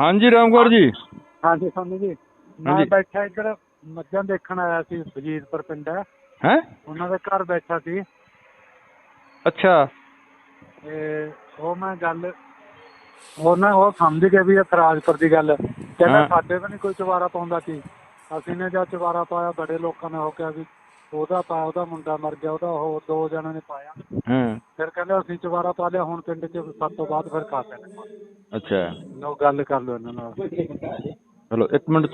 ਹਾਂਜੀ ਰਾਮਗੌਰ ਜੀ। ਹਾਂਜੀ ਸਾਨੂੰ ਜੀ। ਮੈਂ ਹਾਂਜੀ। ਬੈਠਾ ਇੱਧਰ ਮੱਝਾਂ ਦੇਖਣ ਆਇਆ ਸੀ ਵਜੀਦਪੁਰ ਪਿੰਡ। ਹੈ? ਹੈ ਉਹਨਾਂ ਦੇ ਘਰ ਬੈਠਾ ਸੀ। ਅੱਛਾ। ਤੇ ਉਹ ਮੈਂ ਗੱਲ ਉਹਨਾਂ ਉਹ ਸਮਝ ਗਏ ਵੀ ਇਹ ਫਰਾਜ਼ਪੁਰ ਦੀ ਗੱਲ। ਕਹਿੰਦਾ ਹਾਂ। ਸਾਡੇ ਵੀ ਨਹੀਂ ਕੋਈ ਚਵਾਰਾ ਪਾਉਂਦਾ ਸੀ। ਅਸੀਂ ਨੇ ਜਦ ਚਵਾਰਾ ਪਾਇਆ ਬੜੇ ਲੋਕਾਂ ਨੇ ਹੋ ਕਿਹਾ ਵੀ ਉਹਦਾ ਪਾ ਉਹਦਾ ਮੁੰਡਾ ਮਰ ਗਿਆ ਉਹਦਾ ਹੋਰ ਦੋ ਜਣਾਂ ਨੇ ਪਾਇਆ। ਹਾਂ। ਫਿਰ ਕਹਿੰਦੇ ਅਸੀਂ ਚਵਾਰਾ ਪਾ ਲਿਆ ਹੁਣ ਪਿੰਡ ਚ ਸਭ ਤੋਂ ਬਾਅਦ ਫਿਰ ਕਰ ਲੈਣਾ ਅੱਛਾ। ਲੋ ਗੱਲ ਕਰ ਲਓ ਇਹਨਾਂ ਨਾਲ। ਚਲੋ ਇੱਕ ਮਿੰਟ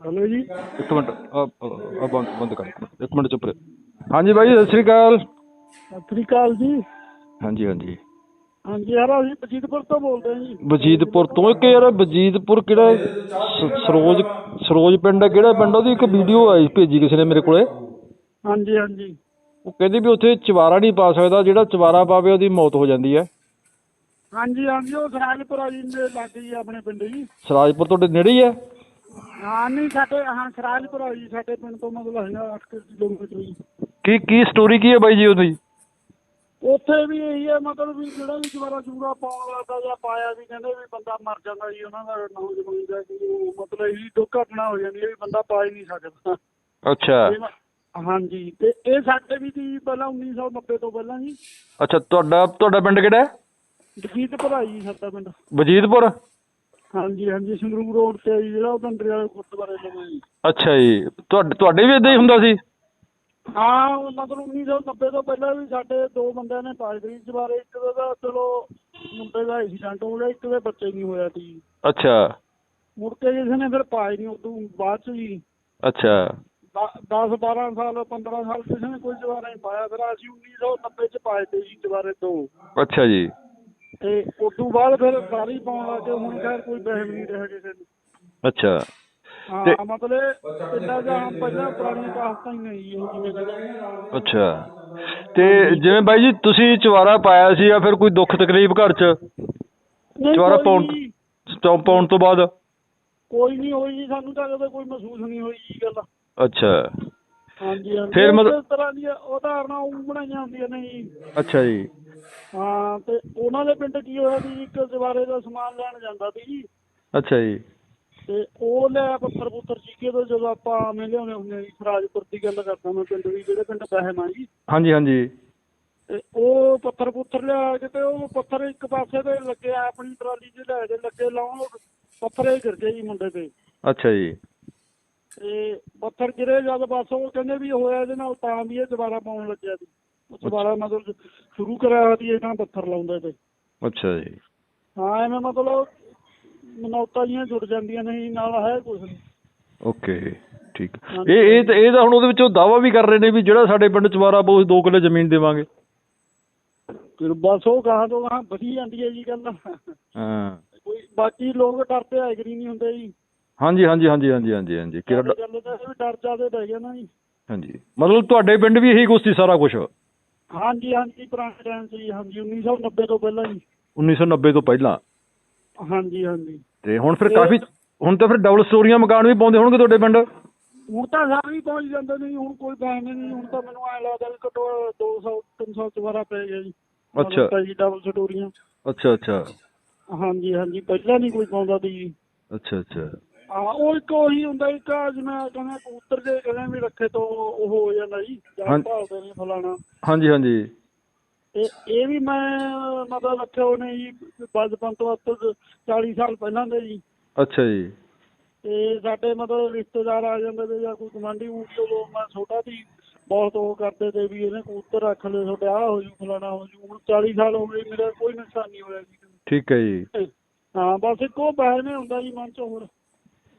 ਹਲੋ ਜੀ। ਇੱਕ ਮਿੰਟ ਆ ਬੰਦ ਬੰਦ ਕਰ ਇੱਕ ਮਿੰਟ ਚੁੱਪ ਰਹੇ। ਹਾਂਜੀ ਬਾਈ ਸਤਿ ਸ੍ਰੀ ਅਕਾਲ। ਸਤਿ ਸ੍ਰੀ ਅਕਾਲ ਜੀ। ਹਾਂਜੀ ਹਾਂਜੀ। ਹਾਂਜੀ ਯਾਰ ਅਸੀਂ ਵਜੀਦਪੁਰ ਤੋਂ ਬੋਲਦੇ ਹਾਂ ਜੀ। ਵਜੀਦਪੁਰ ਤੋਂ ਇੱਕ ਯਾਰ ਵਜੀਦਪੁਰ ਕਿਹੜਾ ਸ- ਸਰੋਜ ਸਰੋਜ ਪਿੰਡ ਹੈ ਕਿਹੜਾ ਪਿੰਡ ਆ? ਉਹਦੀ ਇੱਕ ਵੀਡੀਓ ਆਈ ਭੇਜੀ ਕਿਸੇ ਨੇ ਮੇਰੇ ਕੋਲੇ। ਹਾਂਜੀ ਹਾਂਜੀ। ਉਹ ਕਹਿੰਦੇ ਵੀ ਉੱਥੇ ਚਵਾਰਾ ਨਹੀਂ ਪਾ ਸਕਦਾ ਜਿਹੜਾ ਚਵਾਰਾ ਪਾਵੇ ਉਹਦੀ ਮੌਤ ਹੋ ਜਾਂਦੀ ਹੈ। ਹਾਂਜੀ ਹਾਂਜੀ ਉਹ ਸਰਾਜਪੁਰਾ ਜੀ ਦੇ ਲਾਗੇ ਆਪਣੇ ਪਿੰਡ ਜੀ। ਸਰਾਜਪੁਰ ਤੁਹਾਡੇ ਨੇੜੇ ਹੀ ਹੈ? ਹਾਂ ਨਹੀਂ ਸਾਡੇ ਹਾਂ ਸਰਾਜਪੁਰਾ ਜੀ ਸਾਡੇ ਪਿੰਡ ਤੋਂ ਮਤਲਬ ਹੈਗਾ 8 ਕਿਲੋਮੀਟਰ ਜੀ। ਕੀ ਕੀ ਸਟੋਰੀ ਕੀ ਹੈ ਬਾਈ ਜੀ ਉਹਦੀ? ਉੱਥੇ ਵੀ ਇਹੀ ਹੈ ਮਤਲਬ ਵੀ ਜਿਹੜਾ ਵੀ ਦੁਬਾਰਾ ਚੂੜਾ ਪਾਉਣ ਲੱਗਦਾ ਜਾਂ ਪਾਇਆ ਵੀ ਕਹਿੰਦੇ ਵੀ ਬੰਦਾ ਮਰ ਜਾਂਦਾ ਜੀ ਉਹਨਾਂ ਦਾ ਨੌਜਵਾਨ ਦਾ ਕਿ ਉਹ ਮਤਲਬ ਇਹੀ ਦੁਰਘਟਨਾ ਹੋ ਜਾਂਦੀ ਹੈ ਵੀ ਬੰਦਾ ਪਾ ਹੀ ਨਹੀਂ ਸਕਦਾ। ਅੱਛਾ। ਹਾਂਜੀ ਤੇ ਇਹ ਸਾਡੇ ਵੀ ਸੀ ਪਹਿਲਾਂ 1990 ਤੋਂ ਪਹਿਲਾਂ ਜੀ। ਅੱਛਾ ਤੁਹਾਡਾ ਤੁਹਾਡਾ ਪਿੰਡ ਕਿਹੜਾ ਹੈ? ਜਗੀਤ ਭਰਾਈ ਜੀ ਸਾਡਾ ਪਿੰਡ। ਵਜੀਦਪੁਰ? ਹਾਂਜੀ ਹਾਂਜੀ ਸੰਗਰੂਰ ਰੋਡ ਤੇ ਆ ਜੀ ਜਿਹੜਾ ਉਦੰਦਰੀ ਵਾਲੇ ਗੁਰਦੁਆਰੇ ਲਵੇ ਜੀ। ਅੱਛਾ ਜੀ ਤੁਹਾਡੇ ਤੁਹਾਡੇ ਵੀ ਇਦਾਂ ਹੀ ਹੁੰਦਾ ਸੀ? ਹਾਂ ਮਤਲਬ 1990 ਤੋਂ ਪਹਿਲਾਂ ਵੀ ਸਾਡੇ ਦੋ ਬੰਦਿਆਂ ਨੇ ਪਾਈ ਗਈ ਦੁਬਾਰੇ ਇੱਕ ਦਾ ਤਾਂ ਚਲੋ ਮੁੰਡੇ ਦਾ ਐਕਸੀਡੈਂਟ ਹੋ ਗਿਆ ਇੱਕ ਦੇ ਬੱਚੇ ਨਹੀਂ ਹੋਇਆ ਸੀ। ਅੱਛਾ। ਮੁੜ ਕੇ ਕਿਸੇ ਨੇ ਫਿਰ ਪਾਈ ਨਹੀਂ ਉਦੋਂ ਬਾਅਦ ਚ ਜੀ। ਅੱਛਾ। 10 12 ਸਾਲ 15 ਸਾਲ ਕਿਸੇ ਨੇ ਕੋਈ ਦੁਬਾਰਾ ਨਹੀਂ ਪਾਇਆ ਫਿਰ ਅਸੀਂ 1990 ਚ ਪਾਏ ਤੇ ਜੀ ਦੁਬਾਰੇ ਦੋ। ਅੱਛਾ ਜੀ। ਤੇ ਉਦੋਂ ਬਾਅਦ ਫਿਰ ਸਾਰੀ ਪਾਉਣ ਲੱਗੇ ਹੁਣ ਖੈਰ ਕੋਈ ਬਹਿਮ ਨਹੀਂ ਰਿਹਾ ਕਿਸੇ ਨੂੰ। ਅੱਛਾ। ਹਾਂ ਤੇ- ਮਤਲਬ ਇੰਨਾ ਜਾਂ ਪਹਿਲਾਂ ਪੁਰਾਣੀਆਂ ਕਹਾਵਤਾਂ ਹੀ ਨਹੀਂ ਜੀ ਉਹ ਜਿਵੇਂ ਕਹਿੰਦੇ ਅੱਛਾ। ਤੇ ਜਿਵੇਂ ਬਾਈ ਜੀ ਤੁਸੀਂ ਚਵਾਰਾ ਪਾਇਆ ਸੀ ਜਾਂ ਫਿਰ ਕੋਈ ਦੁੱਖ ਤਕਲੀਫ ਘਰ 'ਚ? ਨਹੀਂ, ਚਵਾਰਾ ਕੋਈ ਪਾਉਣ ਨਹੀਂ। ਚੌਂ ਪਾਉਣ ਤੋਂ ਬਾਅਦ? ਕੋਈ ਨਹੀਂ ਹੋਈ ਜੀ ਸਾਨੂੰ ਤਾਂ ਕਦੇ ਕੋਈ ਮਹਿਸੂਸ ਨਹੀਂ ਹੋਈ ਜੀ ਗੱਲ। ਅੱਛਾ। ਹਾਂਜੀ ਹਾਂਜੀ। ਫਿਰ ਮਤਲਬ- ਇਸ ਤਰ੍ਹਾਂ ਦੀਆਂ ਉਦਾਹਰਨਾਂ ਉਹ ਬਣਾਈਆਂ ਹੁੰਦੀਆਂ ਨੇ ਜੀ। ਅੱਛਾ ਜੀ। ਹਾਂ ਤੇ ਉਹਨਾਂ ਦੇ ਪਿੰਡ ਕੀ ਹੋਇਆ ਵੀ ਇੱਕ ਦੁਬਾਰੇ ਦਾ ਸਮਾਨ ਲੈਣ ਜਾਂਦਾ ਸੀ ਜੀ। ਅੱਛਾ ਜੀ। ਤੇ ਉਹ ਲਿਆ ਪੱਥਰ ਪੁੱਤਰ ਚੀਕੇ ਤੋਂ ਜਦੋਂ ਆਪਾਂ ਆਵੇਂ ਲਿਆਉਂਦੇ ਹੁੰਦੇ ਆ ਜੀ ਫਰਾਜਪੁਰ ਦੀ ਗੱਲ ਕਰਦਾ ਮੈਂ ਪਿੰਡ ਦੀ ਜਿਹੜੇ ਪਿੰਡ ਬਹਿਮ ਜੀ। ਹਾਂਜੀ ਹਾਂਜੀ। ਤੇ ਉਹ ਪੱਥਰ ਪੁੱਤਰ ਲਿਆ ਕੇ ਤੇ ਉਹ ਪੱਥਰ ਇੱਕ ਪਾਸੇ ਤੇ ਲੱਗੇ ਆਪਣੀ ਟਰਾਲੀ 'ਚ ਲੈ ਕੇ ਲੱਗੇ ਲਾਉਣ ਪੱਥਰ ਹੀ ਗਿਰ ਗਏ ਜੀ ਮੁੰਡੇ ਤੇ। ਅੱਛਾ ਜੀ। ਤੇ ਪੱਥਰ ਗਿਰੇ ਜਦ ਬਸ ਉਹ ਕਹਿੰਦੇ ਵੀ ਹੋਇਆ ਇਹਦੇ ਨਾਲ ਤਾਂ ਵੀ ਇਹ ਦੁਬਾਰਾ ਪਾਉਣ ਲੱਗਿਆ ਸੀ। ਉਹ ਦੁਬਾਰਾ ਮਤਲਬ ਸ਼ੁਰੂ ਕਰਿਆ ਸੀ ਇਹਨਾਂ ਪੱਥਰ ਲਾਉਂਦੇ ਤੇ। ਅੱਛਾ ਜੀ। ਹਾਂ ਐਵੇਂ ਮਤਲਬ ਮਨੌਤਾਂ ਜੀਆਂ ਜੁੜ ਜਾਂਦੀਆਂ ਨੇ ਜੀ, ਨਾਲ ਹੈ ਕੁਝ ਨਹੀਂ। ਓਕੇ ਠੀਕ। ਇਹ ਇਹ ਤਾਂ ਇਹ ਤਾਂ ਹੁਣ ਉਹਦੇ ਵਿੱਚੋਂ ਦਾਵਾ ਵੀ ਕਰ ਰਹੇ ਨੇ ਵੀ ਜਿਹੜਾ ਸਾਡੇ ਪਿੰਡ ਚਵਾਰਾ ਪਊ ਦੋ ਕਿੱਲੇ ਜ਼ਮੀਨ ਦੇਵਾਂਗੇ। ਫਿਰ ਬਸ ਉਹ ਗਾਹਾਂ ਤੋਂ ਗਾਹਾਂ ਵਧੀ ਜਾਂਦੀ ਹੈ ਜੀ ਗੱਲ। ਹਾਂ। ਕੋਈ ਬਾਕੀ ਲੋਕ ਡਰਦੇ ਐਗਰੀ ਨਹੀਂ ਹੁੰਦੇ ਜੀ। ਹਾਂਜੀ ਹਾਂਜੀ ਹਾਂਜੀ ਹਾਂਜੀ ਹਾਂਜੀ ਹਾਂਜੀ। ਕਿਹੜਾ ਗੱਲ ਤਾਂ ਇਹ ਵੀ ਡਰ ਜਾਦੇ ਪੈ ਗਏ ਨਾ ਜੀ। ਹਾਂਜੀ। ਮਤਲਬ ਤੁਹਾਡੇ ਪਿੰਡ ਵੀ ਇਹੀ ਕੁਛ ਸੀ ਸਾਰਾ ਕੁਝ ਹਾਂਜੀ ਹਾਂਜੀ ਪੁਰਾਣੇ ਟਾਈਮ 'ਚ ਜੀ ਹਾਂਜੀ 1990 ਤੋਂ ਪਹਿਲਾਂ ਜੀ। 1990 ਤੋਂ ਪਹਿਲਾਂ? ਹਾਂਜੀ ਹਾਂਜੀ। ਤੇ ਹੁਣ ਫਿਰ ਕਾਫੀ ਹੁਣ ਤਾਂ ਫਿਰ ਡਬਲ ਸਟੋਰੀਆਂ ਮਕਾਨ ਵੀ ਪਾਉਂਦੇ ਹੋਣਗੇ ਤੁਹਾਡੇ ਪਿੰਡ? ਹੁਣ ਤਾਂ ਸਾਰੇ ਹੀ ਪਹੁੰਚ ਜਾਂਦੇ ਨੇ ਜੀ, ਹੁਣ ਕੋਈ ਬੈਨ ਨਹੀਂ ਹੁਣ ਤਾਂ ਮੈਨੂੰ ਐ ਲੱਗਦਾ ਵੀ ਘੱਟੋ 200 300 ਚਵਾਰਾ ਪੈ ਗਿਆ ਜੀ। ਅੱਛਾ। ਜੀ ਡਬਲ ਸਟੋਰੀਆਂ ਅੱਛਾ ਅੱਛਾ। ਹਾਂਜੀ ਹਾਂਜੀ ਪਹਿਲਾਂ ਨਹੀਂ ਕੋਈ ਪਾਉਂਦਾ ਸੀ ਜੀ। ਅੱਛਾ ਅੱਛਾ। ਹਾਂ ਉਹ ਇੱਕ ਉਹੀ ਹੁੰਦਾ ਇੱਕ ਆ ਜਿਵੇਂ ਕਹਿੰਦੇ ਕਬੂਤਰ ਦੇ ਕਹਿੰਦੇ ਵੀ ਰੱਖੇ ਤੋਂ ਉਹ ਹੋ ਜਾਂਦਾ ਜੀ ਜਾਂ ਹਾਂ। ਭਾਲਦੇ ਨੇ ਫਲਾਣਾ। ਹਾਂਜੀ ਹਾਂਜੀ। ਤੇ ਇਹ ਵੀ ਮੈਂ ਮਤਲਬ ਰੱਖੇ ਹੋਏ ਨੇ ਜੀ ਬਚਪਨ ਤੋਂ ਅੱਜ ਤੋਂ 40 ਸਾਲ ਪਹਿਲਾਂ ਦੇ ਜੀ। ਅੱਛਾ ਜੀ। ਤੇ ਸਾਡੇ ਮਤਲਬ ਰਿਸ਼ਤੇਦਾਰ ਆ ਜਾਂਦੇ ਤੇ ਜਾਂ ਕੋਈ ਕਮਾਂਡੀ ਉਹ ਚਲੋ ਮੈਂ ਛੋਟਾ ਸੀ ਬਹੁਤ ਉਹ ਕਰਦੇ ਤੇ ਵੀ ਇਹਨੇ ਕਬੂਤਰ ਰੱਖ ਲਏ ਤੁਹਾਡੇ ਆਹ ਹੋ ਜੂ ਫਲਾਣਾ ਹੋ ਜੂ ਹੁਣ 40 ਸਾਲ ਹੋ ਗਏ ਮੇਰਾ ਕੋਈ ਨੁਕਸਾਨ ਨਹੀਂ ਹੋਇਆ ਜੀ। ਠੀਕ ਹੈ ਜੀ। ਹਾਂ ਬਸ ਇੱਕੋ ਬਹਿਰ ਨੇ ਹੁੰਦਾ ਜੀ ਮਨ ਚ ਹੋਰ।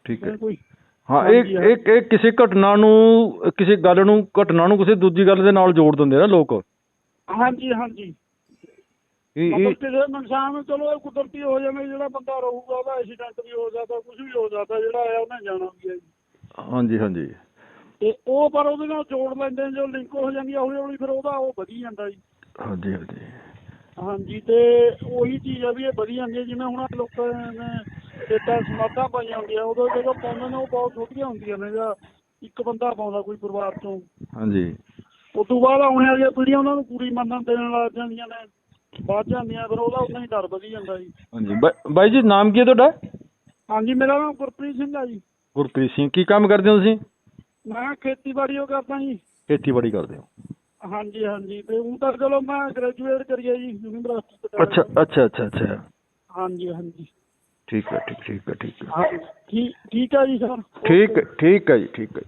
ਠੀਕ ਹੈ। ਕੋਈ। ਹਾਂ ਇਹ ਇਹ ਕਿਸੇ ਘਟਨਾ ਨੂੰ ਕਿਸੇ ਗੱਲ ਨੂੰ ਘਟਨਾ ਨੂੰ ਕਿਸੇ ਦੂਜੀ ਗੱਲ ਦੇ ਨਾਲ ਜੋੜ ਦਿੰਦੇ ਨਾ ਲੋਕ। ਹਾਂਜੀ ਹਾਂਜੀ। ਇਹ ਮਤਲਬ ਇਹ ਕਿਸੇ ਨੁਕਸਾਨ ਚਲੋ ਇਹ ਕੁਦਰਤੀ ਹੋ ਜਾਵੇ ਜਿਹੜਾ ਬੰਦਾ ਰਹੂਗਾ ਉਹਦਾ ਐਕਸੀਡੈਂਟ ਵੀ ਹੋ ਜਾਂਦਾ ਕੁਝ ਵੀ ਹੋ ਜਾਂਦਾ ਜਿਹੜਾ ਆਇਆ ਉਹਨੇ ਜਾਣਾ ਵੀ ਹੈ ਜੀ। ਹਾਂਜੀ ਹਾਂਜੀ। ਤੇ ਉਹ ਪਰ ਉਹਦੇ ਨਾਲ ਜੋੜ ਲੈਂਦੇ ਜੋ ਲਿੰਕ ਹੋ ਜਾਂਦੀ ਆ ਹੌਲੀ ਹੌਲੀ ਫਿਰ ਉਹਦਾ ਉਹ ਵਧੀ ਜਾਂਦਾ ਜੀ। ਹਾਂਜੀ ਹਾਂਜੀ। ਹਾਂਜੀ ਤੇ ਉਹੀ ਚੀਜ਼ ਆ ਵੀ ਇਹ ਵਧੀ ਜਾਂਦੀ ਹੈ ਜਿਵੇਂ ਹੁਣ ਲੋਕਾਂ ਨੇ ਡੇਟਾ ਸਮਾਧਾਂ ਪਾਈਆਂ ਹੁੰਦੀਆਂ ਉਦੋਂ ਜਦੋਂ ਪਾਉਂਦੇ ਨੇ ਉਹ ਬਹੁਤ ਛੋਟੀਆਂ ਹੁੰਦੀਆਂ ਨੇ ਜਾਂ ਇੱਕ ਬੰਦਾ ਪਾਉਂਦਾ ਕੋਈ ਪਰਿਵਾਰ ਚੋਂ। ਹਾਂਜੀ। ਉਸ ਤੋਂ ਬਾਅਦ ਆਉਣ ਵਾਲੀਆਂ ਪੀੜ੍ਹੀਆਂ ਉਹਨਾਂ ਨੂੰ ਪੂਰੀ ਮੰਨਣ ਦੇਣ ਲੱਗ ਜਾਂਦੀਆਂ ਨੇ ਵੱਧ ਜਾਂਦੀਆਂ ਫਿਰ ਉਹਦਾ ਉਨਾ ਹੀ ਡਰ ਵਧੀ ਜਾਂਦਾ ਜੀ। ਹਾਂਜੀ ਬਾ- ਬਾਈ ਜੀ ਨਾਮ ਕੀ ਹੈ ਤੁਹਾਡਾ? ਹਾਂਜੀ ਮੇਰਾ ਨਾਮ ਗੁਰਪ੍ਰੀਤ ਸਿੰਘ ਆ ਜੀ। ਗੁਰਪ੍ਰੀਤ ਸਿੰਘ ਕੀ ਕੰਮ ਕਰਦੇ ਹੋ ਤੁਸੀਂ? ਮੈਂ ਖੇਤੀਬਾੜੀ ਉਹ ਕਰਦਾ ਜੀ। ਖੇਤੀਬਾੜੀ ਕਰਦੇ ਹੋ। ਹਾਂਜੀ ਹਾਂਜੀ ਤੇ ਹੁਣ ਤਾਂ ਚਲੋ ਮੈਂ ਗ੍ਰੈਜੂਏਟ ਕਰੀਏ ਜੀ ਯੂਨੀਵਰਸਿਟੀ ਤੋਂ ਅੱਛਾ ਅੱਛਾ ਅੱਛਾ ਅੱਛਾ। ਹਾਂਜੀ ਹਾਂਜੀ। ਠੀਕ ਹੈ ਠੀਕ ਠੀਕ ਹੈ ਠੀਕ ਹੈ। ਹਾਂ ਠੀਕ ਠੀਕ ਹੈ ਜੀ ਸਰ। ਠੀਕ ਹੈ ਠੀਕ ਹੈ ਜੀ ਠੀਕ ਹੈ।